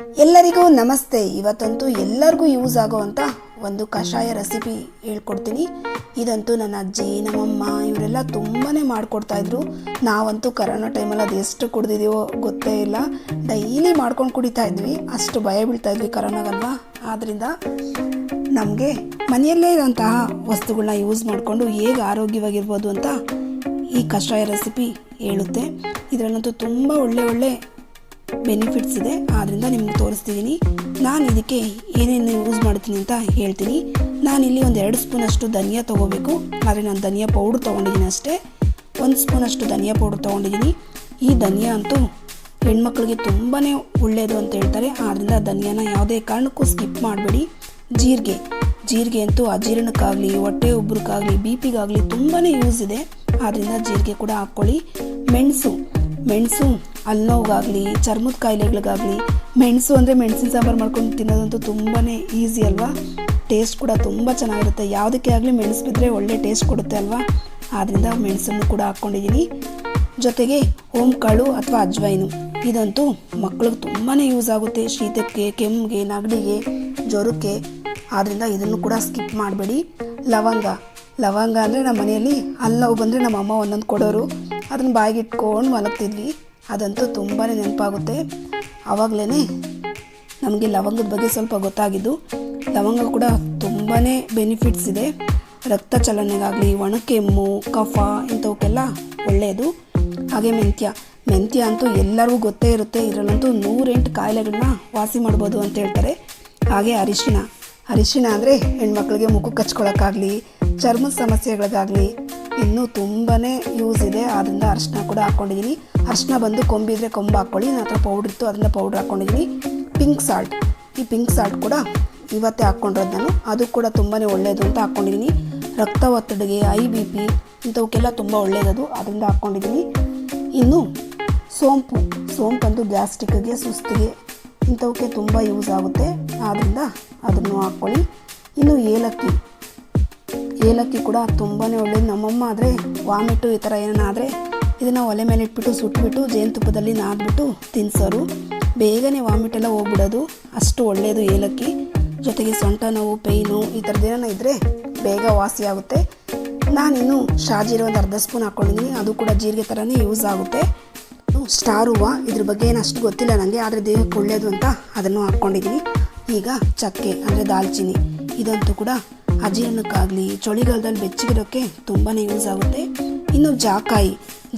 ಎಲ್ಲರಿಗೂ ನಮಸ್ತೆ. ಇವತ್ತಂತೂ ಎಲ್ಲರಿಗೂ ಯೂಸ್ ಆಗೋವಂಥ ಒಂದು ಕಷಾಯ ರೆಸಿಪಿ ಹೇಳ್ಕೊಡ್ತೀನಿ. ಇದಂತೂ ನನ್ನ ಅಜ್ಜಿ, ನಮ್ಮಮ್ಮ ಇವರೆಲ್ಲ ತುಂಬಾ ಮಾಡಿಕೊಡ್ತಾಯಿದ್ರು ನಾವಂತೂ ಕರೋನಾ ಟೈಮಲ್ಲಿ ಅದು ಎಷ್ಟು ಕುಡ್ದಿದ್ದೀವೋ ಗೊತ್ತೇ ಇಲ್ಲ. ಡೈಲಿ ಮಾಡ್ಕೊಂಡು ಕುಡಿತಾ ಇದ್ವಿ. ಅಷ್ಟು ಭಯ ಬೀಳ್ತಾ ಇದ್ವಿ ಕರೋನಾಗಲ್ವಾ ಆದ್ದರಿಂದ ನಮಗೆ ಮನೆಯಲ್ಲೇ ಇರೋಂತಹ ವಸ್ತುಗಳನ್ನ ಯೂಸ್ ಮಾಡಿಕೊಂಡು ಹೇಗೆ ಆರೋಗ್ಯವಾಗಿರ್ಬೋದು ಅಂತ ಈ ಕಷಾಯ ರೆಸಿಪಿ ಹೇಳುತ್ತೆ. ಇದರಲ್ಲಂತೂ ತುಂಬ ಒಳ್ಳೆ ಒಳ್ಳೆ ಬೆನಿಫಿಟ್ಸ್ ಇದೆ. ಆದ್ದರಿಂದ ನಿಮ್ಗೆ ತೋರಿಸ್ತಿದ್ದೀನಿ ನಾನು ಇದಕ್ಕೆ ಏನೇನು ಯೂಸ್ ಮಾಡ್ತೀನಿ ಅಂತ ಹೇಳ್ತೀನಿ. ನಾನಿಲ್ಲಿ ಒಂದು ಎರಡು ಸ್ಪೂನಷ್ಟು ಧನಿಯಾ ತೊಗೋಬೇಕು. ಆದರೆ ನಾನು ಧನಿಯಾ ಪೌಡ್ರ್ ತೊಗೊಂಡಿದ್ದೀನಿ ಅಷ್ಟೇ. ಒಂದು ಸ್ಪೂನಷ್ಟು ಧನಿಯಾ ಪೌಡ್ರ್ ತೊಗೊಂಡಿದ್ದೀನಿ. ಈ ಧನಿಯಾ ಅಂತೂ ಹೆಣ್ಮಕ್ಳಿಗೆ ತುಂಬಾ ಒಳ್ಳೆಯದು ಅಂತ ಹೇಳ್ತಾರೆ. ಆದ್ದರಿಂದ ಧನಿಯಾನ ಯಾವುದೇ ಕಾರಣಕ್ಕೂ ಸ್ಕಿಪ್ ಮಾಡಬೇಡಿ. ಜೀರಿಗೆ. ಜೀರಿಗೆ ಅಂತೂ ಅಜೀರ್ಣಕ್ಕಾಗಲಿ, ಹೊಟ್ಟೆ ಉಬ್ರಕ್ಕಾಗಲಿ ಬಿ ಪಿಗಾಗಲಿ ತುಂಬಾ ಯೂಸ್ ಇದೆ. ಆದ್ದರಿಂದ ಜೀರಿಗೆ ಕೂಡ ಹಾಕ್ಕೊಳ್ಳಿ. ಮೆಣಸು. ಮೆಣಸು ಹಲ್ಲೋಗಾಗಲಿ ಚರ್ಮದ ಕಾಯಿಲೆಗಳಿಗಾಗಲಿ, ಮೆಣಸು ಅಂದರೆ ಮೆಣಸಿನ ಸಾಂಬಾರು ಮಾಡ್ಕೊಂಡು ತಿನ್ನೋದಂತೂ ತುಂಬಾ ಈಸಿ ಅಲ್ವಾ? ಟೇಸ್ಟ್ ಕೂಡ ತುಂಬ ಚೆನ್ನಾಗಿರುತ್ತೆ. ಯಾವುದಕ್ಕೆ ಆಗಲಿ ಮೆಣಸು ಬಿದ್ದರೆ ಒಳ್ಳೆ ಟೇಸ್ಟ್ ಕೊಡುತ್ತೆ ಅಲ್ವಾ? ಆದ್ದರಿಂದ ಮೆಣಸನ್ನು ಕೂಡ ಹಾಕ್ಕೊಂಡಿದ್ದೀನಿ ಜೊತೆಗೆ ಓಂ ಕಾಳು ಅಥವಾ ಅಜ್ವೈನು. ಇದಂತೂ ಮಕ್ಕಳಿಗೆ ತುಂಬಾ ಯೂಸ್ ಆಗುತ್ತೆ. ಶೀತಕ್ಕೆ ಕೆಮ್ಮಿಗೆ ನಗಡಿಗೆ, ಜ್ವರಕ್ಕೆ. ಆದ್ದರಿಂದ ಇದನ್ನು ಕೂಡ ಸ್ಕಿಪ್ ಮಾಡಬೇಡಿ. ಲವಂಗ. ಲವಂಗ ಅಂದರೆ ನಮ್ಮ ಮನೆಯಲ್ಲಿ ಅಲ್ಲವು ಬಂದರೆ ನಮ್ಮ ಅಮ್ಮ ಒಂದೊಂದು ಕೊಡೋರು. ಅದನ್ನು ಬಾಯಿಗೆ ಇಟ್ಕೊಂಡು ಮಲಗ್ತಿದ್ವಿ. ಅದಂತೂ ತುಂಬಾ ನೆನಪಾಗುತ್ತೆ. ಆವಾಗಲೇ ನಮಗೆ ಲವಂಗದ ಬಗ್ಗೆ ಸ್ವಲ್ಪ ಗೊತ್ತಾಗಿದ್ದು, ಲವಂಗ ಕೂಡ ತುಂಬಾ ಬೆನಿಫಿಟ್ಸ್ ಇದೆ. ರಕ್ತ ಚಲನೆಗಾಗಲಿ ಒಣಕೆಮ್ಮು ಕಫ ಇಂಥವಕ್ಕೆಲ್ಲ ಒಳ್ಳೆಯದು ಹಾಗೆ ಮೆಂತ್ಯ. ಮೆಂತ್ಯ ಅಂತೂ ಎಲ್ಲರಿಗೂ ಗೊತ್ತೇ ಇರುತ್ತೆ. ಇದರಲ್ಲಂತೂ ನೂರೆಂಟು ಕಾಯಿಲೆಗಳನ್ನ ವಾಸಿ ಮಾಡ್ಬೋದು ಅಂತ ಹೇಳ್ತಾರೆ. ಹಾಗೆ ಅರಿಶಿಣ. ಅರಿಶಿಣ ಅಂದರೆ ಹೆಣ್ಮಕ್ಳಿಗೆ ಮುಖಕ್ಕೆ ಹಚ್ಕೊಳಕ್ಕಾಗಲಿ ಚರ್ಮದ ಸಮಸ್ಯೆಗಳಿಗಾಗಲಿ ಇನ್ನೂ ತುಂಬಾ ಯೂಸ್ ಇದೆ. ಆದ್ದರಿಂದ ಅರಿಶಿನ ಕೂಡ ಹಾಕ್ಕೊಂಡಿದ್ದೀನಿ ಅರಿಶಿನ ಬಂದು ಕೊಂಬಿದ್ರೆ ಕೊಂಬು ಹಾಕ್ಕೊಳ್ಳಿ ನನ್ನ ಹತ್ರ ಪೌಡ್ರ್ ಇತ್ತು ಅದರಿಂದ ಪೌಡ್ರ್ ಹಾಕ್ಕೊಂಡಿದ್ದೀನಿ ಪಿಂಕ್ ಸಾಲ್ಟ್ ಈ ಪಿಂಕ್ ಸಾಲ್ಟ್ ಕೂಡ ಇವತ್ತೇ ಹಾಕ್ಕೊಂಡಿರೋದು ನಾನು. ಅದು ಕೂಡ ತುಂಬಾ ಒಳ್ಳೆಯದು ಅಂತ ಹಾಕ್ಕೊಂಡಿದ್ದೀನಿ ರಕ್ತ ಒತ್ತಡಗೆ ಐ ಬಿ ಪಿ ಇಂಥವಕ್ಕೆಲ್ಲ ತುಂಬ ಒಳ್ಳೆಯದದು ಅದರಿಂದ ಹಾಕ್ಕೊಂಡಿದ್ದೀನಿ ಇನ್ನು ಸೋಂಪು. ಸೋಂಪಂದು ಗ್ಯಾಸ್ಟ್ರಿಕ್ಗೆ ಸುಸ್ತಿಗೆ ಇಂಥವಕ್ಕೆ ತುಂಬ ಯೂಸ್ ಆಗುತ್ತೆ. ಆದ್ದರಿಂದ ಅದನ್ನು ಹಾಕ್ಕೊಳ್ಳಿ ಇನ್ನು ಏಲಕ್ಕಿ. ಏಲಕ್ಕಿ ಕೂಡ ತುಂಬಾ ಒಳ್ಳೆಯದು ನಮ್ಮಮ್ಮ ಆದರೆ ವಾಮಿಟು ಈ ಥರ ಏನಾದರೆ ಇದನ್ನು ಒಲೆ ಮೇಲೆ ಇಟ್ಬಿಟ್ಟು, ಸುಟ್ಬಿಟ್ಟು, ಜೇನುತುಪ್ಪದಲ್ಲಿ ನಾದ್ಬಿಟ್ಟು ತಿನ್ಸೋರು. ಬೇಗನೆ ವಾಮಿಟ್ ಎಲ್ಲ ಹೋಗ್ಬಿಡೋದು. ಅಷ್ಟು ಒಳ್ಳೆಯದು ಏಲಕ್ಕಿ. ಜೊತೆಗೆ ಸೊಂಟ ನೋವು ಪೈನು ಈ ಥರದ್ದೇನೋ ಇದ್ದರೆ ಬೇಗ ವಾಸಿ ಆಗುತ್ತೆ. ನಾನಿನ್ನು ಶಾಜೀರ ಒಂದು ಅರ್ಧ ಸ್ಪೂನ್ ಹಾಕ್ಕೊಂಡಿದ್ದೀನಿ ಅದು ಕೂಡ ಜೀರಿಗೆ ಥರನೇ ಯೂಸ್ ಆಗುತ್ತೆ. ಸ್ಟಾರ್ ಹೂವು ಇದ್ರ ಬಗ್ಗೆ ಏನು ಅಷ್ಟು ಗೊತ್ತಿಲ್ಲ ನನಗೆ ಆದರೆ ದೇಹಕ್ಕೆ ಒಳ್ಳೆಯದು ಅಂತ ಅದನ್ನು ಹಾಕ್ಕೊಂಡಿದ್ದೀನಿ ಈಗ ಚಕ್ಕೆ ಅಂದರೆ ದಾಲ್ಚಿನ್ನಿ ಇದಂತೂ ಕೂಡ ಅಜೀರ್ಣಕ್ಕಾಗಲಿ, ಚಳಿಗಾಲದಲ್ಲಿ ಬೆಚ್ಚಗಿರೋಕ್ಕೆ ತುಂಬಾ ಯೂಸ್ ಆಗುತ್ತೆ. ಇನ್ನು ಜಾಕಾಯಿ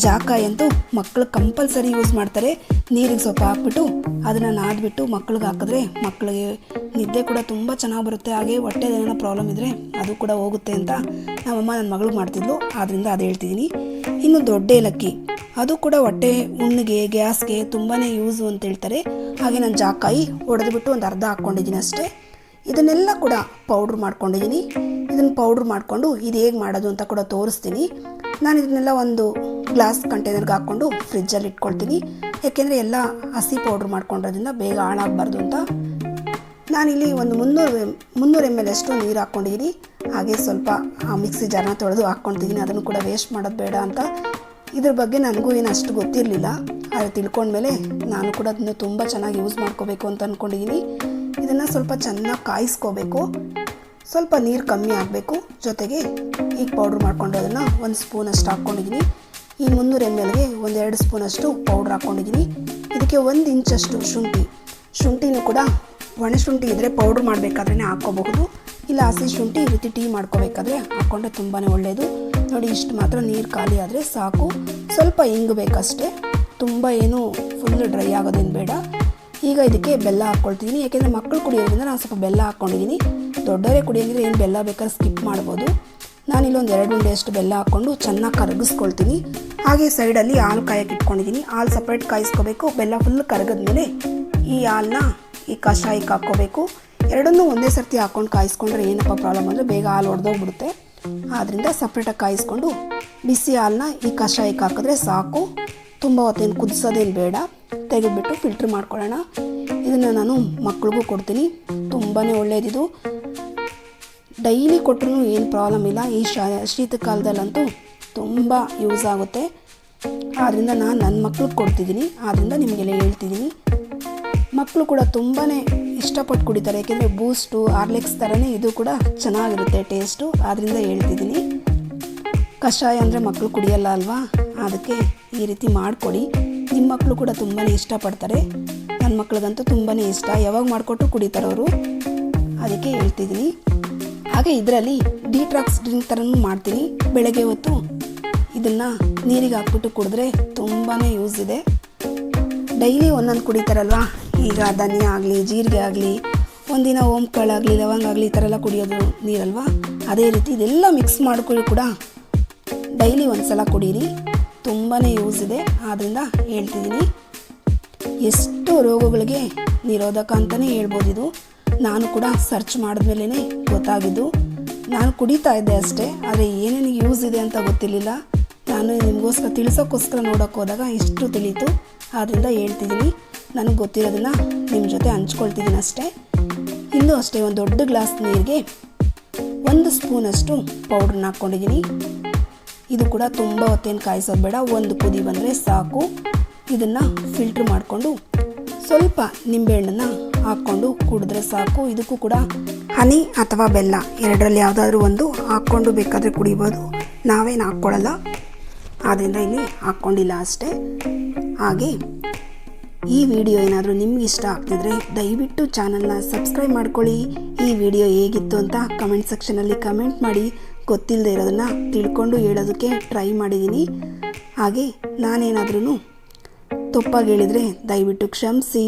ಜಾಕಾಯಿ ಅಂತೂ ಮಕ್ಕಳು ಕಂಪಲ್ಸರಿ ಯೂಸ್ ಮಾಡ್ತಾರೆ. ನೀರಿಗೆ ಸ್ವಲ್ಪ ಹಾಕ್ಬಿಟ್ಟು ಅದನ್ನು ನಾದ್ಬಿಟ್ಟು ಮಕ್ಳಿಗೆ ಹಾಕಿದ್ರೆ ಮಕ್ಕಳಿಗೆ ನಿದ್ದೆ ಕೂಡ ತುಂಬ ಚೆನ್ನಾಗಿ ಬರುತ್ತೆ. ಹಾಗೆ ಹೊಟ್ಟೆದ ಏನೋ ಪ್ರಾಬ್ಲಮ್ ಇದ್ದರೆ ಅದು ಕೂಡ ಹೋಗುತ್ತೆ ಅಂತ ನಮ್ಮಮ್ಮ ನನ್ನ ಮಗಳಿಗೆ ಮಾಡ್ತಿದ್ಲು. ಆದ್ದರಿಂದ ಅದು ಹೇಳ್ತಿದ್ದೀನಿ ಇನ್ನು ದೊಡ್ಡ ಏಲಕ್ಕಿ, ಅದು ಕೂಡ ಹೊಟ್ಟೆ ಉಣ್ಣಿಗೆ, ಗ್ಯಾಸ್ಗೆ ತುಂಬಾ ಯೂಸು ಅಂತ ಹೇಳ್ತಾರೆ. ಹಾಗೆ ನಾನು ಜಾಕಾಯಿ ಹೊಡೆದ್ಬಿಟ್ಟು ಒಂದು ಅರ್ಧ ಹಾಕ್ಕೊಂಡಿದ್ದೀನಿ ಅಷ್ಟೇ. ಇದನ್ನೆಲ್ಲ ಕೂಡ ಪೌಡ್ರ್ ಮಾಡ್ಕೊಂಡಿದ್ದೀನಿ ಇದನ್ನು ಪೌಡ್ರ್ ಮಾಡಿಕೊಂಡು ಇದು ಹೇಗೆ ಮಾಡೋದು ಅಂತ ಕೂಡ ತೋರಿಸ್ತೀನಿ. ನಾನು ಇದನ್ನೆಲ್ಲ ಒಂದು ಗ್ಲಾಸ್ ಕಂಟೈನರ್ಗೆ ಹಾಕ್ಕೊಂಡು ಫ್ರಿಜ್ಜಲ್ಲಿ ಇಟ್ಕೊಳ್ತೀನಿ. ಯಾಕೆಂದರೆ ಎಲ್ಲ ಹಸಿ ಪೌಡ್ರ್ ಮಾಡ್ಕೊಂಡಿರೋದ್ರಿಂದ ಬೇಗ ಹಾಳಾಗಬಾರ್ದು ಅಂತ. ನಾನಿಲ್ಲಿ ಒಂದು ಮುನ್ನೂರು ಮುನ್ನೂರು ಎಂ ಎಲ್ ಅಷ್ಟು ನೀರು ಹಾಕ್ಕೊಂಡಿದ್ದೀನಿ ಹಾಗೆ ಸ್ವಲ್ಪ ಆ ಮಿಕ್ಸಿ ಜಾರನ್ನ ತೊಳೆದು ಹಾಕ್ಕೊಳ್ತಿದ್ದೀನಿ ಅದನ್ನು ಕೂಡ ವೇಸ್ಟ್ ಮಾಡೋದು ಬೇಡ ಅಂತ. ಇದ್ರ ಬಗ್ಗೆ ನನಗೂ ಏನು ಅಷ್ಟು ಗೊತ್ತಿರಲಿಲ್ಲ. ಆದರೆ ತಿಳ್ಕೊಂಡ್ಮೇಲೆ ನಾನು ಕೂಡ ಅದನ್ನು ತುಂಬ ಚೆನ್ನಾಗಿ ಯೂಸ್ ಮಾಡ್ಕೋಬೇಕು ಅಂತ ಅಂದ್ಕೊಂಡಿದ್ದೀನಿ ಇದನ್ನು ಸ್ವಲ್ಪ ಚೆನ್ನಾಗಿ ಕಾಯಿಸ್ಕೋಬೇಕು. ಸ್ವಲ್ಪ ನೀರು ಕಮ್ಮಿ ಆಗಬೇಕು. ಜೊತೆಗೆ ಈಗ ಪೌಡ್ರ್ ಮಾಡ್ಕೊಂಡಿರೋದನ್ನು ಒಂದು ಸ್ಪೂನಷ್ಟು ಹಾಕ್ಕೊಂಡಿದ್ದೀನಿ ಈ ಮುನ್ನೂರು ಎಂ ಎಲ್ಗೆ ಒಂದೆರಡು ಸ್ಪೂನಷ್ಟು ಪೌಡ್ರ್ ಹಾಕ್ಕೊಂಡಿದ್ದೀನಿ ಇದಕ್ಕೆ ಒಂದು ಇಂಚಷ್ಟು ಶುಂಠಿ. ಶುಂಠಿನೂ ಕೂಡ ಒಣ ಶುಂಠಿ ಇದ್ದರೆ ಪೌಡ್ರ್ ಮಾಡಬೇಕಾದ್ರೆ ಹಾಕ್ಕೋಬಹುದು. ಇಲ್ಲ ಹಸಿ ಶುಂಠಿ ರೀತಿ ಟೀ ಮಾಡ್ಕೋಬೇಕಾದ್ರೆ ಹಾಕ್ಕೊಂಡ್ರೆ ತುಂಬಾ ಒಳ್ಳೆಯದು ನೋಡಿ, ಇಷ್ಟು ಮಾತ್ರ ನೀರು ಖಾಲಿ ಆದರೆ ಸಾಕು. ಸ್ವಲ್ಪ ಬೇಕಷ್ಟೇ ತುಂಬ ಏನು ಫುಲ್ ಡ್ರೈ ಆಗೋದೇನು ಬೇಡ. ಈಗ ಇದಕ್ಕೆ ಬೆಲ್ಲ ಹಾಕ್ಕೊಳ್ತಿದ್ದೀನಿ. ಯಾಕೆಂದರೆ ಮಕ್ಕಳು ಕುಡಿಯೋದ್ರಿಂದ ನಾನು ಸ್ವಲ್ಪ ಬೆಲ್ಲ ಹಾಕ್ಕೊಂಡಿದ್ದೀನಿ. ದೊಡ್ಡವರೇ ಕುಡಿಯೋದ್ರೆ ಏನು ಬೆಲ್ಲ ಬೇಕಾದ್ರೆ ಸ್ಕಿಪ್ ಮಾಡ್ಬೋದು. ನಾನು ಇಲ್ಲೊಂದು ಎರಡು ಉಂಡೆಯಷ್ಟು ಬೆಲ್ಲ ಹಾಕ್ಕೊಂಡು ಚೆನ್ನಾಗಿ ಕರಗಿಸ್ಕೊಳ್ತೀನಿ. ಹಾಗೆ ಸೈಡಲ್ಲಿ ಹಾಲು ಕಾಯಕ್ಕೆ ಇಟ್ಕೊಂಡಿದ್ದೀನಿ. ಹಾಲು ಸಪ್ರೇಟ್ ಕಾಯಿಸ್ಕೋಬೇಕು. ಬೆಲ್ಲ ಫುಲ್ ಕರಗಿದ್ಮೇಲೆ ಈ ಹಾಲನ್ನ ಈ ಕಷಾಯಕ್ಕೆ ಹಾಕ್ಕೋಬೇಕು. ಎರಡನ್ನೂ ಒಂದೇ ಸರ್ತಿ ಹಾಕ್ಕೊಂಡು ಕಾಯಿಸ್ಕೊಂಡ್ರೆ ಏನಪ್ಪ ಪ್ರಾಬ್ಲಮ್ ಅಂದರೆ ಬೇಗ ಹಾಲು ಒಡೆದೋಗ್ಬಿಡುತ್ತೆ. ಆದ್ದರಿಂದ ಸಪ್ರೇಟಾಗಿ ಕಾಯಿಸ್ಕೊಂಡು ಬಿಸಿ ಹಾಲನ್ನ ಈ ಕಷಾಯಕ್ಕೆ ಹಾಕಿದ್ರೆ ಸಾಕು. ತುಂಬ ಹೊತ್ತೇನು ಕುದಿಸೋದೇನು ಬೇಡ. ತೆಗೆದುಬಿಟ್ಟು ಫಿಲ್ಟ್ರ್ ಮಾಡ್ಕೊಳ್ಳೋಣ. ಇದನ್ನು ನಾನು ಮಕ್ಳಿಗೂ ಕೊಡ್ತೀನಿ. ತುಂಬಾ ಒಳ್ಳೆಯದಿದು ಡೈಲಿ ಕೊಟ್ಟರು ಏನು ಪ್ರಾಬ್ಲಮ್ ಇಲ್ಲ. ಈ ಶೀತ ಕಾಲದಲ್ಲಂತೂ ತುಂಬ ಯೂಸ್ ಆಗುತ್ತೆ. ಆದ್ದರಿಂದ ನಾನು ನನ್ನ ಮಕ್ಳಿಗೆ ಕೊಡ್ತಿದ್ದೀನಿ ಆದ್ದರಿಂದ ನಿಮಗೆಲ್ಲ ಹೇಳ್ತಿದ್ದೀನಿ ಮಕ್ಕಳು ಕೂಡ ತುಂಬಾ ಇಷ್ಟಪಟ್ಟು ಕುಡಿತಾರೆ. ಯಾಕೆಂದರೆ ಬೂಸ್ಟು ಆರ್ಲೆಕ್ಸ್ ಥರನೇ ಇದು ಕೂಡ ಚೆನ್ನಾಗಿರುತ್ತೆ ಟೇಸ್ಟು ಆದ್ದರಿಂದ ಹೇಳ್ತಿದ್ದೀನಿ ಕಷಾಯ ಅಂದರೆ ಮಕ್ಕಳು ಕುಡಿಯಲ್ಲ ಅಲ್ವಾ? ಅದಕ್ಕೆ ಈ ರೀತಿ ಮಾಡಿಕೊಡಿ. ನಿಮ್ಮ ಮಕ್ಕಳು ಕೂಡ ತುಂಬಾ ಇಷ್ಟಪಡ್ತಾರೆ. ನನ್ನ ಮಕ್ಕಳಿಗಂತೂ ತುಂಬಾ ಇಷ್ಟ. ಯಾವಾಗ ಮಾಡಿಕೊಟ್ಟು ಕುಡಿತಾರವರು ಅದಕ್ಕೆ ಹೇಳ್ತಿದ್ದೀನಿ. ಹಾಗೆ ಇದರಲ್ಲಿ ಡಿಟ್ರಾಕ್ಸ್ ಡ್ರಿಂಕ್ ಥರನೂ ಮಾಡ್ತೀನಿ. ಬೆಳಗ್ಗೆ ಹೊತ್ತು ಇದನ್ನು ನೀರಿಗೆ ಹಾಕ್ಬಿಟ್ಟು ಕುಡಿದ್ರೆ ತುಂಬಾ ಯೂಸ್ ಇದೆ. ಡೈಲಿ ಒಂದೊಂದು ಕುಡಿತಾರಲ್ವಾ? ಈಗ ಧನಿಯಾ ಆಗಲಿ, ಜೀರಿಗೆ ಆಗಲಿ, ಒಂದಿನ ಓಂಕಾಳಾಗಲಿ ಲವಂಗ ಆಗಲಿ, ಈ ಥರ ಎಲ್ಲ ಕುಡಿಯೋದು ನೀರಲ್ವಾ? ಅದೇ ರೀತಿ ಇದೆಲ್ಲ ಮಿಕ್ಸ್ ಮಾಡಿಕೊಳ್ಳಿ ಕೂಡ ಡೈಲಿ ಒಂದು ಸಲ ಕುಡೀರಿ. ತುಂಬಾ ಯೂಸ್ ಇದೆ. ಆದ್ದರಿಂದ ಹೇಳ್ತಿದ್ದೀನಿ, ಎಷ್ಟು ರೋಗಗಳಿಗೆ ನಿರೋಧಕ ಅಂತಲೇ ಹೇಳ್ಬೋದು ಇದು. ನಾನು ಕೂಡ ಸರ್ಚ್ ಮಾಡಿದ್ಮೇಲೆ ಗೊತ್ತಾಗಿದ್ದು. ನಾನು ಕುಡಿತಾ ಇದ್ದೆ ಅಷ್ಟೇ, ಆದರೆ ಏನೇನು ಯೂಸ್ ಇದೆ ಅಂತ ಗೊತ್ತಿರಲಿಲ್ಲ. ನಾನು ನಿಮಗೋಸ್ಕರ ತಿಳಿಸೋಕ್ಕೋಸ್ಕರ ನೋಡೋಕೆ ಹೋದಾಗ ಇಷ್ಟು ತಿಳಿತು. ಆದ್ದರಿಂದ ಹೇಳ್ತಿದ್ದೀನಿ, ನನಗೆ ಗೊತ್ತಿರೋದನ್ನು ನಿಮ್ಮ ಜೊತೆ ಹಂಚ್ಕೊಳ್ತಿದ್ದೀನಿ ಅಷ್ಟೇ. ಇನ್ನೂ ಅಷ್ಟೇ ಒಂದು ದೊಡ್ಡ ಗ್ಲಾಸ್ ನೀರಿಗೆ ಒಂದು ಸ್ಪೂನಷ್ಟು ಪೌಡ್ರನ್ನ ಹಾಕ್ಕೊಂಡಿದ್ದೀನಿ. ಇದು ಕೂಡ ತುಂಬ ಹೊತ್ತೇನು ಕಾಯಿಸೋದು ಬೇಡ, ಒಂದು ಕುದಿ ಬಂದರೆ ಸಾಕು. ಇದನ್ನು ಫಿಲ್ಟ್ರ್ ಮಾಡಿಕೊಂಡು ಸ್ವಲ್ಪ ನಿಂಬೆಹಣ್ಣನ್ನು ಹಾಕ್ಕೊಂಡು ಕುಡಿದ್ರೆ ಸಾಕು. ಇದಕ್ಕೂ ಕೂಡ ಹನಿ ಅಥವಾ ಬೆಲ್ಲ, ಎರಡರಲ್ಲಿ ಯಾವುದಾದ್ರೂ ಒಂದು ಹಾಕ್ಕೊಂಡು ಬೇಕಾದರೆ ಕುಡಿಬೋದು. ನಾವೇನು ಹಾಕ್ಕೊಳ್ಳಲ್ಲ ಆದ್ದರಿಂದ ಇಲ್ಲಿ ಹಾಕ್ಕೊಂಡಿಲ್ಲ ಅಷ್ಟೇ. ಹಾಗೆ ಈ ವಿಡಿಯೋ ಏನಾದರೂ ನಿಮ್ಗೆ ಇಷ್ಟ ಆಗ್ತಿದ್ರೆ ದಯವಿಟ್ಟು ಚಾನಲ್ನ ಸಬ್ಸ್ಕ್ರೈಬ್ ಮಾಡ್ಕೊಳ್ಳಿ. ಈ ವಿಡಿಯೋ ಹೇಗಿತ್ತು ಅಂತ ಕಮೆಂಟ್ ಸೆಕ್ಷನಲ್ಲಿ ಕಮೆಂಟ್ ಮಾಡಿ. ಗೊತ್ತಿಲ್ಲದೆ ಇರೋದನ್ನು ತಿಳ್ಕೊಂಡು ಹೇಳೋದಕ್ಕೆ ಟ್ರೈ ಮಾಡಿದ್ದೀನಿ. ಹಾಗೆ ನಾನೇನಾದ್ರೂ ತಪ್ಪಾಗಿ ಹೇಳಿದರೆ ದಯವಿಟ್ಟು ಕ್ಷಮಿಸಿ.